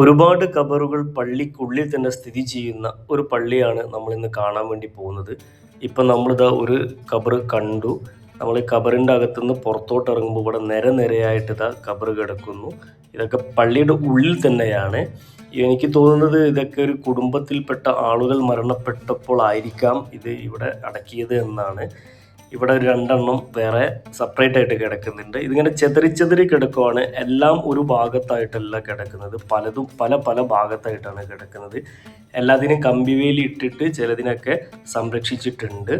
ഒരുപാട് കബറുകൾ പള്ളിക്കുള്ളിൽ തന്നെ സ്ഥിതി ചെയ്യുന്ന ഒരു പള്ളിയാണ് നമ്മൾ ഇന്ന് കാണാൻ വേണ്ടി പോകുന്നത്. ഇപ്പം നമ്മളിതാ ഒരു കബർ കണ്ടു. നമ്മൾ ഈ കബറിന്റെ അകത്തുനിന്ന് പുറത്തോട്ട് ഇറങ്ങുമ്പോൾ ഇവിടെ നിര നിരയായിട്ട് ഇതാ കബർ കിടക്കുന്നു. ഇതൊക്കെ പള്ളിയുടെ ഉള്ളിൽ തന്നെയാണ്. എനിക്ക് തോന്നുന്നത് ഇതൊക്കെ ഒരു കുടുംബത്തിൽപ്പെട്ട ആളുകൾ മരണപ്പെട്ടപ്പോൾ ആയിരിക്കാം ഇത് ഇവിടെ അടക്കിയത് എന്നാണ്. ഇവിടെ രണ്ടെണ്ണം വേറെ സെപ്പറേറ്റ് ആയിട്ട് കിടക്കുന്നുണ്ട്. ഇതിങ്ങനെ ചെതറി ചെതറി കിടക്കുവാണ്. എല്ലാം ഒരു ഭാഗത്തായിട്ടല്ല കിടക്കുന്നത്. പലതും പല പല ഭാഗത്തായിട്ടാണ് കിടക്കുന്നത്. എല്ലാത്തിനും കമ്പിവേലി ഇട്ടിട്ട് ചിലതിനൊക്കെ സംരക്ഷിച്ചിട്ടുണ്ട്.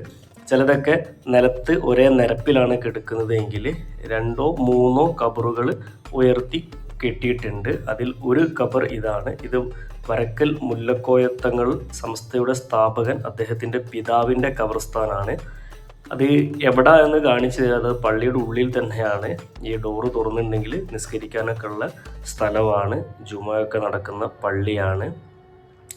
ചിലതൊക്കെ നിലത്ത് ഒരേ നിരപ്പിലാണ് കിടക്കുന്നത് എങ്കിൽ രണ്ടോ മൂന്നോ കബറുകൾ ഉയർത്തി കെട്ടിയിട്ടുണ്ട്. അതിൽ ഒരു കബർ ഇതാണ്. ഇത് വരക്കൽ മുല്ലക്കോയത്തങ്ങൾ സംസ്ഥയുടെ സ്ഥാപകൻ അദ്ദേഹത്തിന്റെ പിതാവിന്റെ കബർസ്ഥാനാണ്. അത് എവിടെ എന്ന് കാണിച്ചു തരാം അത് പള്ളിയുടെ ഉള്ളിൽ തന്നെയാണ് ഈ ഡോറ് തുറന്നിട്ടുണ്ടെങ്കിൽ നിസ്കരിക്കാനൊക്കെ ഉള്ള സ്ഥലമാണ്. ജുമയൊക്കെ നടക്കുന്ന പള്ളിയാണ്.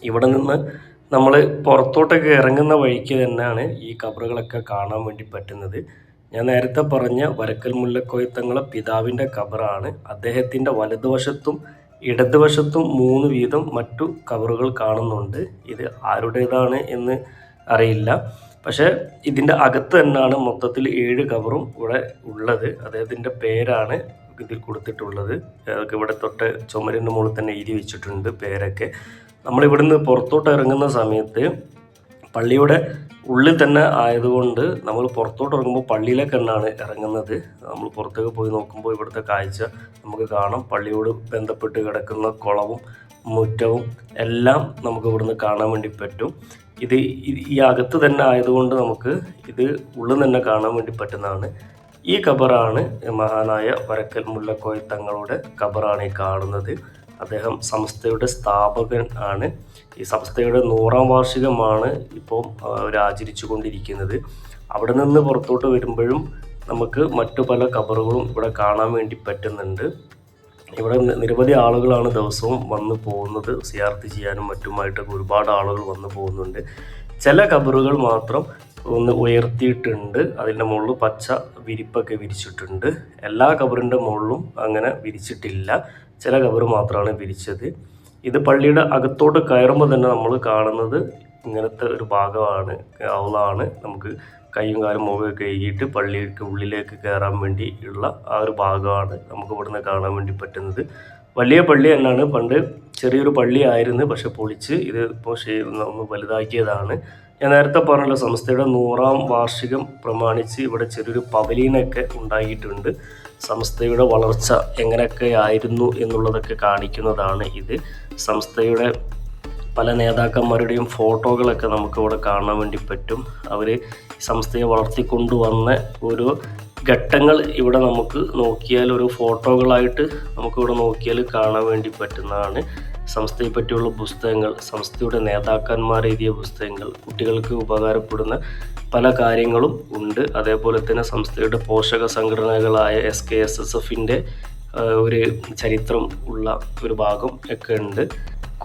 ഇവിടെ നിന്ന് നമ്മൾ പുറത്തോട്ടൊക്കെ ഇറങ്ങുന്ന വഴിക്ക് തന്നെയാണ് ഈ കബറുകളൊക്കെ കാണാൻ വേണ്ടി പറ്റുന്നത്. ഞാൻ നേരത്തെ പറഞ്ഞ വരക്കൽ മുല്ലക്കോയത്തങ്ങളെ പിതാവിന്റെ കബറാണ്. അദ്ദേഹത്തിന്റെ വലതുവശത്തും ഇടതുവശത്തും മൂന്ന് വീതം മറ്റു കബറുകൾ കാണുന്നുണ്ട്. ഇത് ആരുടേതാണ് എന്ന് അറിയില്ല. പക്ഷേ ഇതിന്റെ അകത്ത് തന്നെയാണ് മൊത്തത്തിൽ ഏഴ് കവറും ഇവിടെ ഉള്ളത്. അദ്ദേഹത്തിന്റെ പേരാണ് ഇതിൽ കൊടുത്തിട്ടുള്ളത്. അതൊക്കെ ഇവിടെ തൊട്ട് ചുമരിന്റെ മുകളിൽ തന്നെ എഴുതി വെച്ചിട്ടുണ്ട് പേരൊക്കെ. നമ്മളിവിടുന്ന് പുറത്തോട്ട് ഇറങ്ങുന്ന സമയത്ത് പള്ളിയുടെ ഉള്ളിൽ തന്നെ ആയതുകൊണ്ട് നമ്മൾ പുറത്തോട്ട് ഇറങ്ങുമ്പോൾ പള്ളിയിലേക്ക് തന്നെയാണ് ഇറങ്ങുന്നത്. നമ്മൾ പുറത്തേക്ക് പോയി നോക്കുമ്പോൾ ഇവിടുത്തെ കാഴ്ച നമുക്ക് കാണാം. പള്ളിയോട് ബന്ധപ്പെട്ട് കിടക്കുന്ന കുളവും മുറ്റവും എല്ലാം നമുക്ക് ഇവിടുന്ന് കാണാൻ വേണ്ടി പറ്റും. ഇത് ഈ അകത്ത് തന്നെ ആയതുകൊണ്ട് നമുക്ക് ഇത് ഉള്ളിൽ തന്നെ കാണാൻ വേണ്ടി പറ്റുന്നതാണ്. ഈ കബറാണ് മഹാനായ വരക്കൽ മുല്ലക്കോയ തങ്ങളുടെ കബറാണ് ഈ കാണുന്നത്. അദ്ദേഹം സംസ്ഥയുടെ സ്ഥാപകൻ ആണ്. ഈ സംസ്ഥയുടെ നൂറാം വാർഷികമാണ് ഇപ്പോൾ അവർ ആചരിച്ചു കൊണ്ടിരിക്കുന്നത് അവിടെ നിന്ന് പുറത്തോട്ട് വരുമ്പോഴും നമുക്ക് മറ്റു പല കബറുകളും ഇവിടെ കാണാൻ വേണ്ടി പറ്റുന്നുണ്ട്. ഇവിടെ നിരവധി ആളുകളാണ് ദിവസവും വന്നു പോകുന്നത്. സിയാർത്ത് ചെയ്യാനും മറ്റുമായിട്ടൊക്കെ ഒരുപാട് ആളുകൾ വന്നു പോകുന്നുണ്ട്. ചില കബറുകൾ മാത്രം ഒന്ന് ഉയർത്തിയിട്ടുണ്ട്. അതിന്റെ മുകളിൽ പച്ച വിരിപ്പൊക്കെ വിരിച്ചിട്ടുണ്ട്. എല്ലാ കബറിന്റെ മുകളിലും അങ്ങനെ വിരിച്ചിട്ടില്ല. ചില കബർ മാത്രമാണ് വിരിച്ചത്. ഇത് പള്ളിയുടെ അകത്തോട്ട് കയറുമ്പോൾ തന്നെ നമ്മൾ കാണുന്നത് ഇങ്ങനത്തെ ഒരു ഭാഗമാണ് അവളാണ് നമുക്ക് കൈയും കാലും മുഖമൊക്കെ കഴുകിയിട്ട് പള്ളിക്ക് ഉള്ളിലേക്ക് കയറാൻ വേണ്ടി ഉള്ള ആ ഒരു ഭാഗമാണ് നമുക്ക് ഇവിടുന്ന് കാണാൻ വേണ്ടി പറ്റുന്നത്. വലിയ പള്ളി തന്നെയാണ്. പണ്ട് ചെറിയൊരു പള്ളി ആയിരുന്നു. പക്ഷെ പൊളിച്ച് ഇത് ഇപ്പോൾ ഒന്ന് വലുതാക്കിയതാണ്. ഞാൻ നേരത്തെ പറഞ്ഞല്ലോ സംസ്ഥയുടെ നൂറാം വാർഷികം പ്രമാണിച്ച് ഇവിടെ ചെറിയൊരു പവലീനൊക്കെ ഉണ്ടായിട്ടുണ്ട്. സംസ്ഥയുടെ വളർച്ച എങ്ങനെയൊക്കെ ആയിരുന്നു എന്നുള്ളതൊക്കെ കാണിക്കുന്നതാണ് ഇത്. സംസ്ഥയുടെ പല നേതാക്കന്മാരുടെയും ഫോട്ടോകളൊക്കെ നമുക്കിവിടെ കാണാൻ വേണ്ടി പറ്റും. അവർ സംസ്ഥയെ വളർത്തിക്കൊണ്ടുവന്ന ഓരോ ഘട്ടങ്ങൾ ഇവിടെ നമുക്ക് നോക്കിയാൽ ഒരു ഫോട്ടോകളായിട്ട് നമുക്കിവിടെ നോക്കിയാൽ കാണാൻ വേണ്ടി പറ്റുന്നതാണ്. സംസ്ഥയെ പറ്റിയുള്ള പുസ്തകങ്ങൾ സംസ്ഥയുടെ നേതാക്കന്മാർ എഴുതിയ പുസ്തകങ്ങൾ കുട്ടികൾക്ക് ഉപകാരപ്പെടുന്ന പല കാര്യങ്ങളും ഉണ്ട്. അതേപോലെ തന്നെ സംസ്ഥയുടെ പോഷക സംഘടനകളായ എസ് കെ എസ് എസ് എഫിന്റെ ഒരു ചരിത്രം ഉള്ള ഒരു ഭാഗം ഒക്കെ ഉണ്ട്.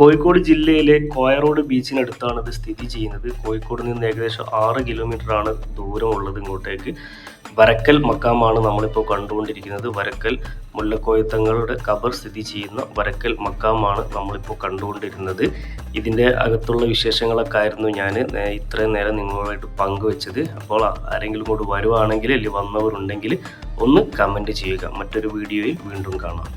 കോഴിക്കോട് ജില്ലയിലെ കോയറോഡ് ബീച്ചിനടുത്താണ് ഇത് സ്ഥിതി ചെയ്യുന്നത്. കോഴിക്കോട് നിന്ന് ഏകദേശം ആറ് കിലോമീറ്റർ ആണ് ദൂരമുള്ളത് ഇങ്ങോട്ടേക്ക്. വരക്കൽ മക്കാമാണ് നമ്മളിപ്പോൾ കണ്ടുകൊണ്ടിരിക്കുന്നത്. വരക്കൽ മുല്ലക്കോയത്തങ്ങളുടെ കബർ സ്ഥിതി ചെയ്യുന്ന വരക്കൽ മക്കാമാണ് നമ്മളിപ്പോൾ കണ്ടുകൊണ്ടിരുന്നത്. ഇതിന്റെ അകത്തുള്ള വിശേഷങ്ങളൊക്കെ ആയിരുന്നു ഞാൻ ഇത്രയും നേരം നിങ്ങളുമായിട്ട് പങ്കുവെച്ചത്. അപ്പോൾ ആരെങ്കിലും കൂടെ വരുവാണെങ്കിൽ അല്ലെങ്കിൽ വന്നവരുണ്ടെങ്കിൽ ഒന്ന് കമന്റ് ചെയ്യുക. മറ്റൊരു വീഡിയോയിൽ വീണ്ടും കാണാം.